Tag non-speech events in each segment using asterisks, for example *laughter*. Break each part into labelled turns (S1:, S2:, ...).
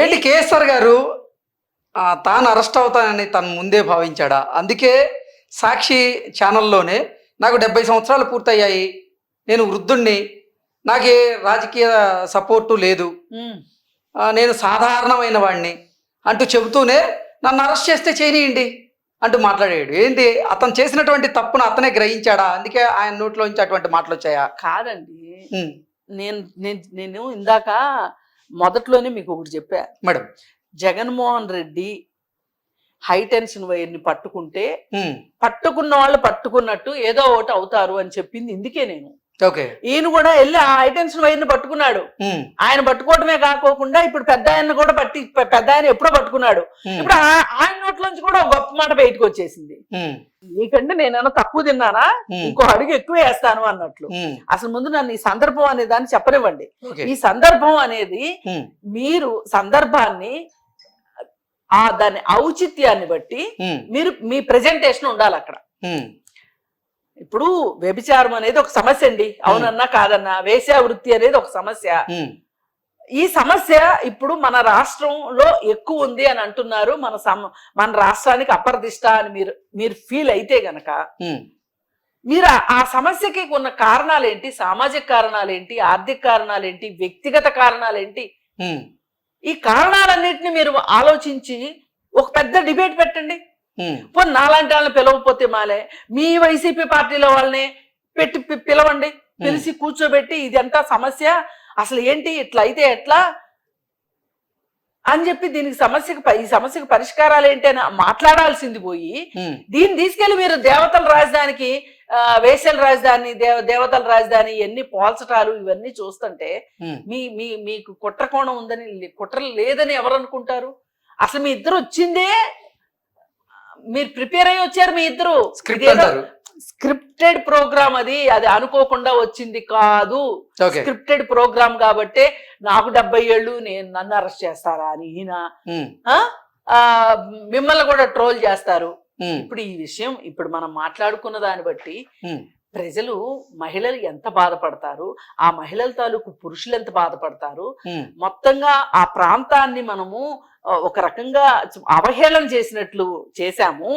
S1: ఏంటి కేఎస్ఆర్ గారు? తాను అరెస్ట్ అవుతానని తను ముందే భావించాడా? అందుకే సాక్షి ఛానల్లోనే నాకు డెబ్బై సంవత్సరాలు పూర్తయ్యాయి. నేను వృద్ధుణ్ణి. నాకు ఏ రాజకీయ సపోర్టు లేదు. నేను సాధారణమైన వాడిని అంటూ చెబుతూనే నన్ను అరెస్ట్ చేస్తే చేయనియండి అంటూ మాట్లాడాడు. ఏంటి? అతను చేసినటువంటి తప్పును అతనే గ్రహించాడా? అందుకే ఆయన నోట్లోంచి అటువంటి మాటలు వచ్చాయా
S2: కాదండి నేను నేను ఇందాక మొదట్లోనే మీకు ఒకటి చెప్పా.
S1: Madam.
S2: Jaganmohan Reddy high tension వైర్ని పట్టుకుంటే పట్టుకున్న వాళ్ళు పట్టుకున్నట్టు ఏదో ఒకటి అవుతారు అని చెప్పింది. ఇందుకే నేను. ఈయన కూడా వెళ్ళి ఆ టెన్షన్ వైర్ని పట్టుకున్నాడు. ఆయన పట్టుకోవడమే కాకోకుండా ఇప్పుడు పెద్ద ఆయన కూడా పట్టి పెద్ద ఆయన ఎప్పుడో పట్టుకున్నాడు. ఇప్పుడు ఆయన నోట్లోంచి కూడా గొప్ప మాట బయటకు వచ్చేసింది. నీకంటే నేనైనా తక్కువ తిన్నానా? ఇంకో అడుగు ఎక్కువ వేస్తాను అన్నట్లు. అసలు ముందు నన్ను ఈ సందర్భం అనే దాన్ని చెప్పనివ్వండి. ఈ సందర్భం అనేది మీరు సందర్భాన్ని ఆ దాని ఔచిత్యాన్ని బట్టి మీరు మీ ప్రెజెంటేషన్ ఉండాలి అక్కడ. ఇప్పుడు వ్యభిచారం అనేది ఒక సమస్య అండి. అవునన్నా కాదన్నా వేశ్యా వృత్తి అనేది ఒక సమస్య. ఈ సమస్య ఇప్పుడు మన రాష్ట్రంలో ఎక్కువ ఉంది అని అంటున్నారు. మన సమ మన రాష్ట్రానికి అప్రదిష్ట అని మీరు మీరు ఫీల్ అయితే గనక మీరు ఆ- సమస్యకి ఉన్న కారణాలేంటి? సామాజిక కారణాలేంటి? ఆర్థిక కారణాలేంటి? వ్యక్తిగత కారణాలేంటి?
S1: ఉమ్,
S2: ఈ కారణాలన్నింటినీ మీరు ఆలోచించి ఒక పెద్ద డిబేట్ పెట్టండి. పోనీ నాలాంటి వాళ్ళని పిలవకపోతే మాలే? మీ వైసీపీ పార్టీలో వాళ్ళని పెట్టి పిలవండి. పిలిచి కూర్చోబెట్టి ఇది ఎంత సమస్య. అసలు ఏంటి? ఇట్లా అయితే ఎట్లా? అని చెప్పి దీనికి సమస్యకు ఈ సమస్యకు పరిష్కారాలు ఏంటి అని మాట్లాడాల్సింది పోయి దీన్ని తీసుకెళ్ళి మీరు దేవతల రాజధానికి వేసల రాజధాని దేవ దేవతల రాజధాని ఇవన్నీ పోల్చటాలు ఇవన్నీ చూస్తుంటే మీ మీ మీకు కుట్ర కోణం ఉందని కుట్ర లేదని ఎవరు అనుకుంటారు? అసలు మీ ఇద్దరు వచ్చిందే మీరు ప్రిపేర్ అయ్యి వచ్చారు మీ ఇద్దరు. స్క్రిప్టెడ్ ప్రోగ్రామ్ అది. అది అనుకోకుండా వచ్చింది కాదు. స్క్రిప్టెడ్ ప్రోగ్రామ్ కాబట్టే నాకు డెబ్బై ఏళ్ళు నేను నన్ను అరెస్ట్ చేస్తారా అని ఈయన? ఆ, మిమ్మల్ని కూడా ట్రోల్ చేస్తారు.
S1: ఉమ్,
S2: ఇప్పుడు ఈ విషయం ఇప్పుడు మనం మాట్లాడుకున్న దాన్ని బట్టి
S1: ఉమ్,
S2: ప్రజలు మహిళలు ఎంత బాధపడతారు? ఆ మహిళల తాలూకు పురుషులు ఎంత బాధపడతారు? మొత్తంగా ఆ ప్రాంతాన్ని మనము ఒక రకంగా అవహేళన చేసినట్లు చేశాము.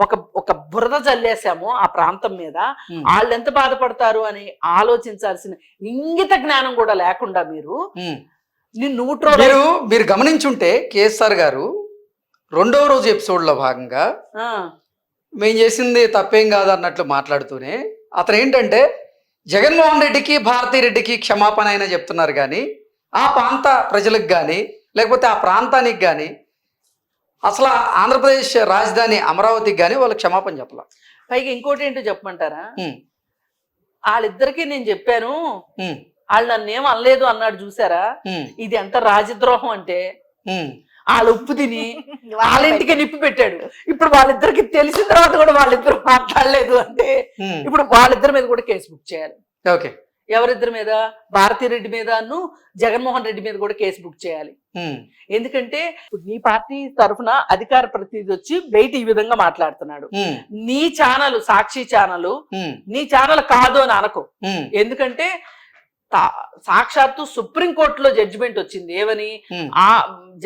S2: ఒక ఒక బురద జల్లేసాము ఆ ప్రాంతం మీద. వాళ్ళు ఎంత బాధపడతారు అని ఆలోచించాల్సిన ఇంగిత జ్ఞానం కూడా లేకుండా మీరు troll
S1: మీరు మీరు గమనించుంటే కేఎస్ఆర్ గారు రెండవ రోజు ఎపిసోడ్లో భాగంగా
S2: ఆ,
S1: మేము చేసింది తప్పేం కాదు అన్నట్లు మాట్లాడుతూనే అతను ఏంటంటే జగన్మోహన్ రెడ్డికి భారతీ రెడ్డికి క్షమాపణ అయినా చెప్తున్నారు కానీ ఆ ప్రాంత ప్రజలకు కానీ లేకపోతే ఆ ప్రాంతానికి కానీ అసలు ఆంధ్రప్రదేశ్ రాజధాని అమరావతికి కానీ వాళ్ళు క్షమాపణ చెప్పాల.
S2: పైగా ఇంకోటి ఏంటో చెప్పమంటారా? వాళ్ళిద్దరికి నేను చెప్పాను. వాళ్ళు నన్ను ఏం అనలేదు అన్నాడు చూసారా? ఇది ఎంత రాజద్రోహం అంటే వాళ్ళు ఉప్పు తిని *laughs* వాళ్ళ ఇంటికి నిప్పి పెట్టాడు. ఇప్పుడు వాళ్ళిద్దరికి తెలిసిన తర్వాత కూడా వాళ్ళిద్దరు మాట్లాడలేదు అంటే ఇప్పుడు వాళ్ళిద్దరి మీద కూడా కేసు బుక్ చేయాలి.
S1: ఓకే.
S2: ఎవరిద్దరి మీద? భారతిరెడ్డి మీదను జగన్మోహన్ రెడ్డి మీద కూడా కేసు బుక్ చేయాలి. ఎందుకంటే నీ పార్టీ తరఫున అధికార ప్రతినిధి వచ్చి బయట ఈ విధంగా మాట్లాడుతున్నాడు. నీ ఛానల్ సాక్షి ఛానల్ నీ ఛానల్ కాదు అని అనకు. ఎందుకంటే సాక్షాత్తు సుప్రీంకోర్టులో జడ్జిమెంట్ వచ్చింది. ఏమని? ఆ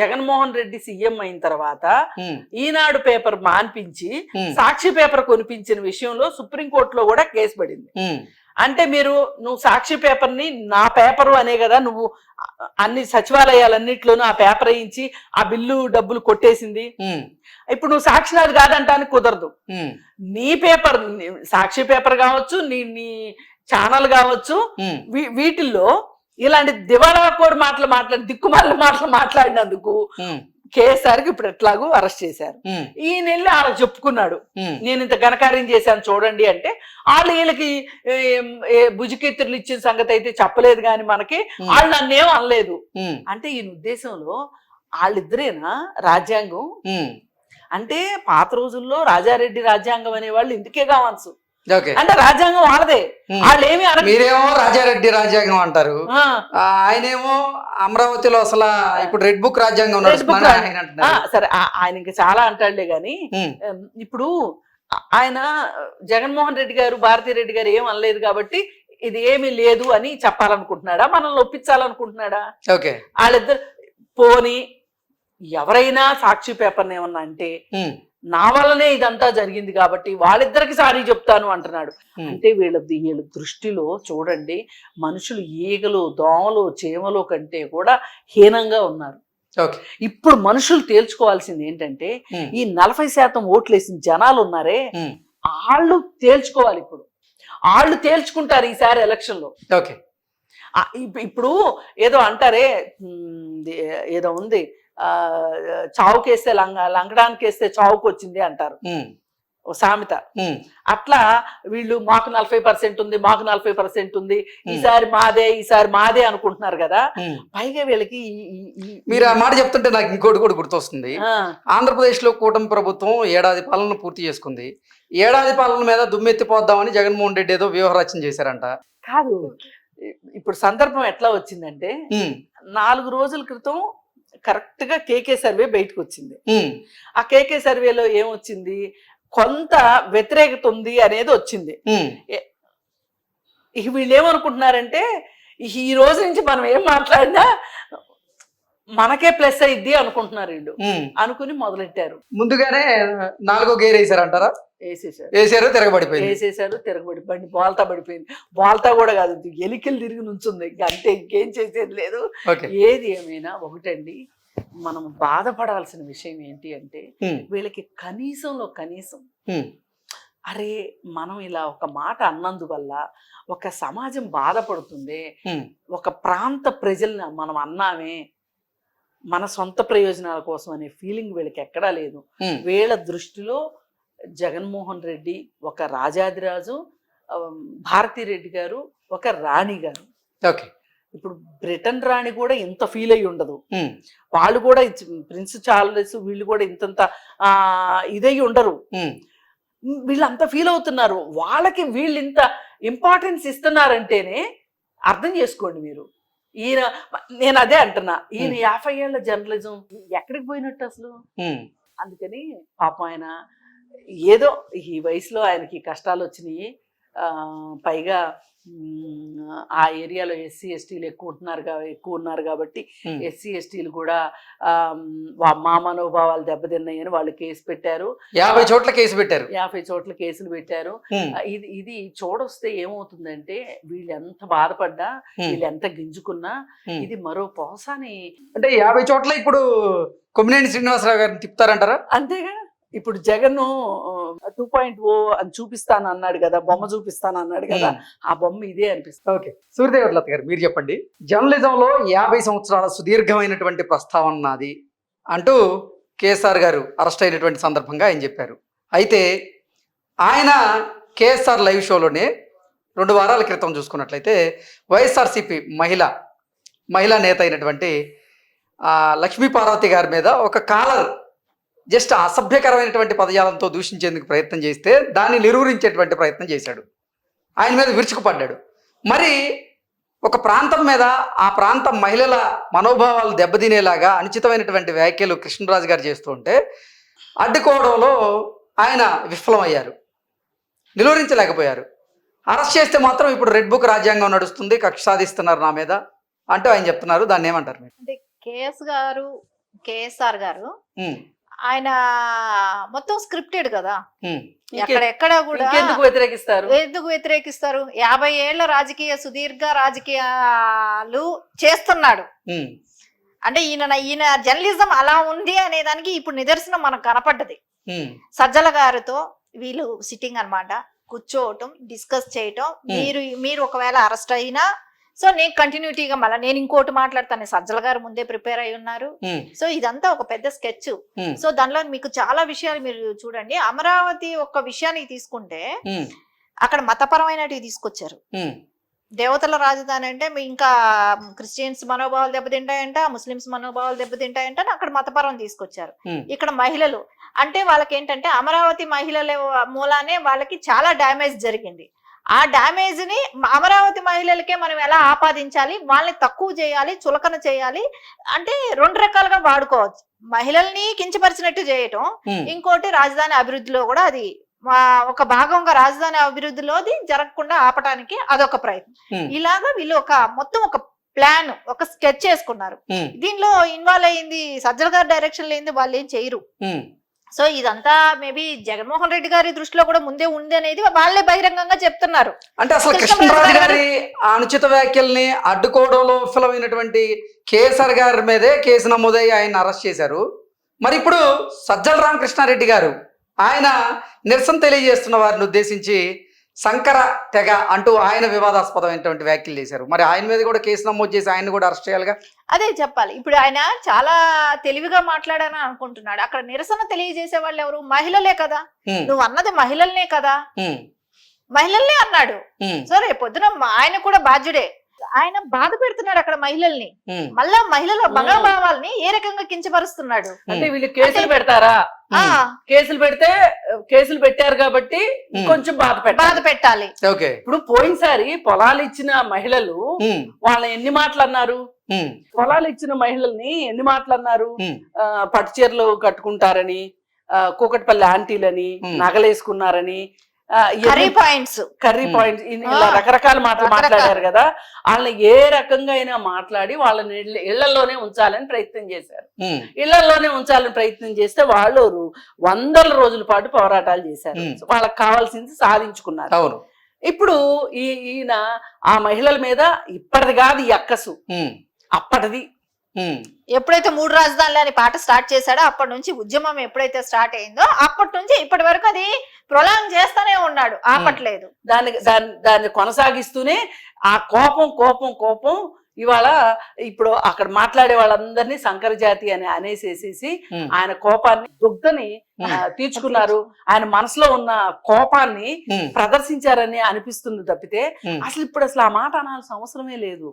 S2: జగన్మోహన్ రెడ్డి సీఎం అయిన తర్వాత ఈనాడు పేపర్ మాన్పించి సాక్షి పేపర్ కొనిపించిన విషయంలో సుప్రీంకోర్టులో కూడా కేసు పడింది. అంటే మీరు నువ్వు సాక్షి పేపర్ని నా పేపరు అనే కదా నువ్వు అన్ని సచివాలయాలన్నిట్లోనూ ఆ పేపర్ వేయించి ఆ బిల్లు డబ్బులు కొట్టేసింది. ఇప్పుడు నువ్వు సాక్షినాథ్ కాదంటానికి కుదరదు. నీ పేపర్ సాక్షి పేపర్ కావచ్చు నీ నీ ఛానల్ కావచ్చు వీటిల్లో ఇలాంటి దివాళా కోడ్ మాటలు మాట్లాడి దిక్కుమాల మాటలు మాట్లాడినందుకు కేసీఆర్కి ఇప్పుడు ఎట్లాగూ అరెస్ట్ చేశారు. ఈ నెల అలా చెప్పుకున్నాడు. నేను ఇంత ఘనకార్యం చేశాను చూడండి అంటే వాళ్ళు వీళ్ళకి భుజకెత్తులు ఇచ్చిన సంగతి అయితే చెప్పలేదు కానీ మనకి వాళ్ళు నన్నేం అనలేదు. అంటే ఈయన ఉద్దేశంలో వాళ్ళిద్దరేనా రాజ్యాంగం? అంటే పాత రోజుల్లో రాజారెడ్డి రాజ్యాంగం అనేవాళ్ళు ఇందుకే కావచ్చు అంటే రాజ్యాంగం వాళ్ళదే. వాళ్ళు ఏమి అడగ
S1: మీరేమో రాజారెడ్డి రాజ్యాంగం అంటారు. ఆయనేమో అమరావతిలో అసలు ఇప్పుడు రెడ్ బుక్ రాజ్యాంగం
S2: సరే ఆయన ఇంకా చాలా అంటాడులే గాని ఇప్పుడు ఆయన జగన్మోహన్ రెడ్డి గారు భారతీ రెడ్డి గారు ఏం అనలేదు కాబట్టి ఇది ఏమీ లేదు అని చెప్పాలనుకుంటున్నాడా? మనల్ని ఒప్పించాలనుకుంటున్నాడా?
S1: ఓకే.
S2: వాళ్ళిద్దరు పోని ఎవరైనా సాక్షి పేపర్ని ఏమన్నా అంటే నా వల్లనే ఇదంతా జరిగింది కాబట్టి వాళ్ళిద్దరికి సారీ చెప్తాను అంటున్నాడు. అంటే వీళ్ళ వీళ్ళ దృష్టిలో చూడండి మనుషులు ఈగలు దోమలు చీమలు కంటే కూడా హీనంగా ఉన్నారు.
S1: ఓకే.
S2: ఇప్పుడు మనుషులు తేల్చుకోవాల్సింది ఏంటంటే ఈ నలభై శాతం ఓట్లేసిన జనాలు ఉన్నారే వాళ్ళు తేల్చుకోవాలి ఇప్పుడు. వాళ్ళు తేల్చుకుంటారు ఈసారి ఎలక్షన్లో
S1: ఓకే
S2: ఇప్పుడు ఏదో అంటారే ఏదో ఉంది చావుకేస్తే లంగ లంగడానికి వేస్తే చావుకు వచ్చింది అంటారు సామెత. అట్లా వీళ్ళు మాకు నలభై పర్సెంట్ ఉంది మాకు నలభై పర్సెంట్ ఉంది. ఈసారి మాదే ఈసారి మాదే అనుకుంటున్నారు కదా. పైగా వీళ్ళకి
S1: మీరు ఆ మాట చెప్తుంటే నాకు ఇంకోటి కూడా గుర్తొస్తుంది.
S2: ఆ,
S1: ఆంధ్రప్రదేశ్లో కూటమి ప్రభుత్వం ఏడాది పాలన పూర్తి చేసుకుంది. ఏడాది పాలన మీద దుమ్మెత్తిపోద్దామని జగన్మోహన్ రెడ్డి ఏదో వ్యూహరచన చేశారంట.
S2: కాదు ఇప్పుడు సందర్భం ఎట్లా వచ్చిందంటే నాలుగు రోజుల క్రితం కరెక్ట్గా కేకే సర్వే బయటకు వచ్చింది ఆ కేకే సర్వేలో ఏమొచ్చింది? కొంత వ్యతిరేకత ఉంది అనేది వచ్చింది. వీళ్ళు ఏమనుకుంటున్నారంటే ఈ రోజు నుంచి మనం ఏం మాట్లాడినా మనకే ప్లస్ అయింది అనుకుంటున్నారు వీళ్ళు. అనుకుని మొదలెట్టారు.
S1: ముందుగానే నాలుగో గేర్ వేసారంటారా?
S2: వేసేసారు.
S1: వేసారు తిరగబడిపోయింది.
S2: వేసేసారు తిరగబడి బండి బోల్తా పడిపోయింది. బోల్తా కూడా కాదు ఎలికలు తిరిగి నుంచుంది. ఇంక అంతే ఇంకేం చేసేది లేదు. ఏది ఏమైనా ఒకటండి. మనం బాధపడాల్సిన విషయం ఏంటి అంటే వీళ్ళకి కనీసంలో కనీసం అరే మనం ఇలా ఒక మాట అన్నందువల్ల ఒక సమాజం బాధపడుతుంది ఒక ప్రాంత ప్రజల్ని మనం అన్నామే మన సొంత ప్రయోజనాల కోసం అనే ఫీలింగ్ వీళ్ళకి ఎక్కడా లేదు. వీళ్ళ దృష్టిలో జగన్మోహన్ రెడ్డి ఒక రాజాదిరాజు ఆ, భారతిరెడ్డి గారు ఒక రాణి గారు
S1: ఓకే.
S2: ఇప్పుడు బ్రిటన్ రాణి కూడా ఇంత ఫీల్ అయ్యి ఉండదు. వాళ్ళు కూడా ప్రిన్స్ చార్లెస్ వీళ్ళు కూడా ఇంతంత ఆ, ఇదయ్యి ఉండరు.
S1: ఉమ్,
S2: వీళ్ళంత ఫీల్ అవుతున్నారు. వాళ్ళకి వీళ్ళు ఇంత ఇంపార్టెన్స్ ఇస్తున్నారంటేనే అర్థం చేసుకోండి మీరు. ఈయన నేను అదే అంటున్నా. ఈయన. యాభై ఏళ్ళ జర్నలిజం ఎక్కడికి పోయినట్టు అసలు? అందుకని పాపం ఆయన ఏదో ఈ వయసులో ఆయనకి కష్టాలు వచ్చినాయి. ఆ, పైగా ఆ ఏరియాలో ఎస్సీ ఎస్టీలు ఎక్కువ ఉంటున్నారు ఎక్కువ ఉన్నారు కాబట్టి ఎస్సీ ఎస్టీలు కూడా మా మనోభావాలు దెబ్బతిన్నాయని వాళ్ళు కేసు పెట్టారు.
S1: యాభై చోట్ల కేసు పెట్టారు.
S2: యాభై చోట్ల కేసులు పెట్టారు. ఇది ఇది చూడొస్తే ఏమవుతుందంటే వీళ్ళు ఎంత బాధపడ్డా వీళ్ళు ఎంత గింజుకున్నా. ఇది మరో పోసాని
S1: అంటే యాభై చోట్ల ఇప్పుడు కొమ్మినేని శ్రీనివాసరావు గారిని తిప్పుతారంటారా?
S2: అంతేగా. ఇప్పుడు జగన్ టూ పాయింట్ ఓ అని చూపిస్తాను అన్నాడు కదా బొమ్మ చూపిస్తాను అన్నాడు కదా
S1: ఉమ్.
S2: ఆ బొమ్మ ఇదే అనిపిస్తుంది.
S1: ఓకే సూర్యదేవలత గారు మీరు చెప్పండి. జర్నలిజంలో యాభై సంవత్సరాల సుదీర్ఘమైనటువంటి ప్రస్తావన నాది అంటూ కేఎస్ఆర్ గారు అరెస్ట్ అయినటువంటి సందర్భంగా ఆయన చెప్పారు. అయితే ఆయన కేఎస్ఆర్ లైవ్ షోలోనే రెండు వారాల క్రితం చూసుకున్నట్లయితే వైఎస్ఆర్సీపీ మహిళ మహిళా నేత అయినటువంటి ఆ, లక్ష్మీ పార్వతి గారి మీద ఒక కాలర్ జస్ట్ అసభ్యకరమైనటువంటి పదజాలంతో దూషించేందుకు ప్రయత్నం చేస్తే దాన్ని నిరూపించేటువంటి ప్రయత్నం చేశాడు. ఆయన మీద విరుచుకుపడ్డాడు. మరి ఒక ప్రాంతం మీద ఆ ప్రాంత మహిళల మనోభావాలు దెబ్బతినేలాగా అనుచితమైనటువంటి వ్యాఖ్యలు కృష్ణరాజు గారు చేస్తూ ఉంటే అడ్డుకోవడంలో ఆయన విఫలమయ్యారు. నిలువరించలేకపోయారు. అరెస్ట్ చేస్తే మాత్రం ఇప్పుడు రెడ్ బుక్ రాజ్యాంగం నడుస్తుంది కక్ష సాధిస్తున్నారు నా మీద అంటూ ఆయన చెప్తున్నారు. దాన్ని ఏమంటారు మీరు?
S3: అంటే కేఎస్ గారు కేఎస్ఆర్ గారు ఆయన మొత్తం స్క్రిప్టెడ్ కదా. ఎక్కడెక్కడ కూడా
S2: ఇంకెందుకు వ్యతిరేకిస్తారు?
S3: ఎందుకు వ్యతిరేకిస్తారు? యాభై ఏళ్ళ రాజకీయ సుదీర్ఘ రాజకీయాలు చేస్తున్నాడు. అంటే ఈయన ఈయన జర్నలిజం అలా ఉంది అనే దానికి ఇప్పుడు నిదర్శనం మనకు కనపడ్డది. సజ్జల గారితో వీళ్ళు సిట్టింగ్ అన్నమాట. కూర్చోవటం డిస్కస్ చేయటం. మీరు మీరు ఒకవేళ అరెస్ట్ అయినా సో నేను కంటిన్యూటీగా మళ్ళీ నేను ఇంకోటి మాట్లాడతాను. సజ్జల గారు ముందే ప్రిపేర్ అయి ఉన్నారు. సో ఇదంతా ఒక పెద్ద స్కెచ్. సో దానిలో మీకు చాలా విషయాలు మీరు చూడండి. అమరావతి ఒక్క విషయానికి తీసుకుంటే అక్కడ మతపరమైనవి తీసుకొచ్చారు. దేవతల రాజధాని అంటే ఇంకా క్రిస్టియన్స్ మనోభావాలు దెబ్బతింటాయంట ముస్లిమ్స్ మనోభావాలు దెబ్బతింటాయంట అక్కడ మతపరం తీసుకొచ్చారు. ఇక్కడ మహిళలు. అంటే వాళ్ళకి ఏంటంటే అమరావతి మహిళల మూలానే వాళ్ళకి చాలా డ్యామేజ్ జరిగింది. ఆ డ్యామేజ్ని అమరావతి మహిళలకే మనం ఎలా ఆపాదించాలి? వాళ్ళని తక్కువ చేయాలి చులకన చేయాలి. అంటే రెండు రకాలుగా వాడుకోవచ్చు. మహిళల్ని కించపరిచినట్టు చేయటం. ఇంకోటి రాజధాని అభివృద్ధిలో కూడా అది. ఒక భాగంగా రాజధాని అభివృద్ధిలోది జరగకుండా ఆపటానికి అదొక ప్రయత్నం. ఇలాగా వీళ్ళు ఒక మొత్తం ఒక ప్లాన్ ఒక స్కెచ్ చేసుకున్నారు. దీనిలో ఇన్వాల్వ్ అయింది సజ్జల గారి డైరెక్షన్ లేని వాళ్ళు ఏం చేయరు. సో ఇదంతా మేబీ జగన్మోహన్ రెడ్డి గారి దృష్టిలో కూడా ముందే ఉంది అనేది వాళ్ళే బహిరంగంగా చెప్తున్నారు.
S1: అంటే అసలు
S3: కృష్ణరాజు గారు-
S1: అనుచిత వ్యాఖ్యల్ని అడ్డుకోవడంలో విఫలమైనటువంటి కేసీఆర్ గారి మీదే కేసు నమోదై ఆయన అరెస్ట్ చేశారు. మరి ఇప్పుడు సజ్జల రామకృష్ణారెడ్డి గారు ఆయన నిరసన తెలియజేస్తున్న వారిని ఉద్దేశించి శంకర తెగ అంటూ ఆయన వివాదాస్పదమైనటువంటి వ్యాఖ్యలు చేశారు. మరి ఆయన మీద కూడా కేసు నమోదు చేసి ఆయన కూడా అరెస్ట్ చేయాలిగా?
S3: అదే చెప్పాలి. ఇప్పుడు ఆయన చాలా తెలివిగా మాట్లాడాలని అనుకుంటున్నాడు. అక్కడ నిరసన తెలియజేసే వాళ్ళు ఎవరు? మహిళలే కదా. నువ్వు అన్నది మహిళల్నే కదా. మహిళల్నే అన్నాడు.
S1: ఉమ్,
S3: సో రేపు పొద్దున ఆయన కూడా బాధ్యుడే. ఆయన బాధ పెడుతున్నాడు అక్కడ మహిళల్ని. మళ్ళా మహిళల భావాల్ని ఏ రకంగా కించపరుస్తున్నాడు?
S2: అంటే వీళ్ళు కేసులు పెడతారా? కేసులు పెడితే కేసులు పెట్టారు కాబట్టి. కొంచెం బాధ
S3: బాధ
S2: పెట్టాలి.
S1: ఓకే.
S2: ఇప్పుడు పోయినసారి పొలాలు ఇచ్చిన మహిళలు
S1: ఉమ్,
S2: వాళ్ళని ఎన్ని మాటలు అన్నారు పొలాలు ఇచ్చిన మహిళల్ని ఎన్ని మాటలు అన్నారు పట్టు చీరలు కట్టుకుంటారని ఆ, కూకట్పల్లి ఆంటీలని. నగలేసుకున్నారని
S3: కర్రీ పాయింట్స్.
S2: కర్రీ. పాయింట్స్ ఇలా రకరకాల మాటలు. మాట్లాడారు కదా వాళ్ళని ఏ రకంగా అయినా మాట్లాడి వాళ్ళని ఇళ్ళలోనే ఉంచాలని ప్రయత్నం చేశారు. ఇళ్ళలోనే ఉంచాలని ప్రయత్నం చేస్తే వాళ్ళు వందల రోజుల పాటు పోరాటాలు చేశారు. వాళ్ళకి కావాల్సింది సాధించుకున్నారు.
S1: అవును.
S2: ఇప్పుడు ఈ ఈయన ఆ మహిళల మీద ఇప్పటిది కాదు ఈ అక్కసు. అప్పటిది.
S3: ఎప్పుడైతే మూడు రాజధానులు అని పాట స్టార్ట్ చేశాడో అప్పటి నుంచి ఉద్యమం ఎప్పుడైతే స్టార్ట్ అయిందో అప్పటి నుంచి ఇప్పటి వరకు అది ప్రొలాంగ్ చేస్తానే ఉన్నాడు. ఆపట్లేదు.
S2: దాన్ని దాన్ని దాన్ని కొనసాగిస్తూనే ఆ కోపం కోపం కోపం ఇవాళ ఇప్పుడు అక్కడ మాట్లాడే వాళ్ళందరినీ సంకర జాతి అని అనేసేసేసి ఆయన కోపాన్ని దుగ్ధని తీర్చుకున్నారు. ఆయన మనసులో ఉన్న కోపాన్ని ప్రదర్శించారని అనిపిస్తుంది తప్పితే. అసలు ఇప్పుడు అసలు ఆ మాట అనాల్సిన అవసరమే లేదు.